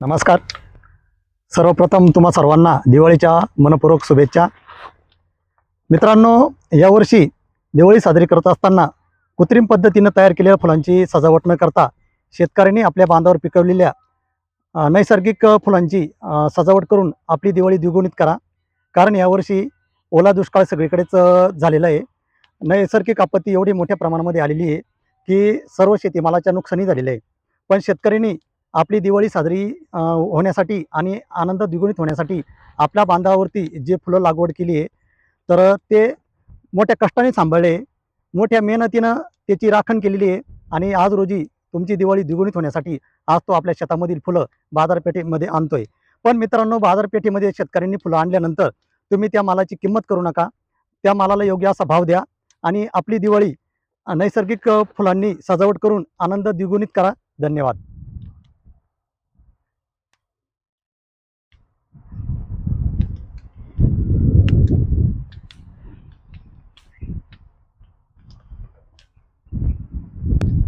नमस्कार. सर्वप्रथम तुम्हा सर्वांना दिवाळीच्या मनपूर्वक शुभेच्छा. मित्रांनो यावर्षी दिवाळी साजरी करत असताना कृत्रिम पद्धतीनं तयार केलेल्या फुलांची सजावट न करता शेतकऱ्यांनी आपल्या बांधावर पिकवलेल्या नैसर्गिक फुलांची सजावट करून आपली दिवाळी द्विगुणित करा. कारण यावर्षी ओला दुष्काळ सगळीकडेच झालेला आहे. नैसर्गिक आपत्ती एवढी मोठ्या प्रमाणामध्ये आलेली आहे की सर्व शेतीमालाच्या नुकसानी झालेलं आहे. पण शेतकऱ्यांनी आपली दिवाळी साजरी होण्यासाठी आणि आनंद द्विगुणित होण्यासाठी आपल्या बांधावरती जे फुलं लागवड केली आहे तर ते मोठ्या कष्टाने सांभाळले मोठ्या मेहनतीनं त्याची राखण केलेली आहे आणि आज रोजी तुमची दिवाळी द्विगुणित होण्यासाठी आज तो आपल्या शेतामधील फुलं बाजारपेठेमध्ये आणतोय. पण मित्रांनो बाजारपेठेमध्ये शेतकऱ्यांनी फुलं आणल्यानंतर तुम्ही त्या मालाची किंमत करू नका. त्या मालाला योग्य असा भाव द्या आणि आपली दिवाळी नैसर्गिक फुलांनी सजावट करून आनंद द्विगुणित करा. धन्यवाद.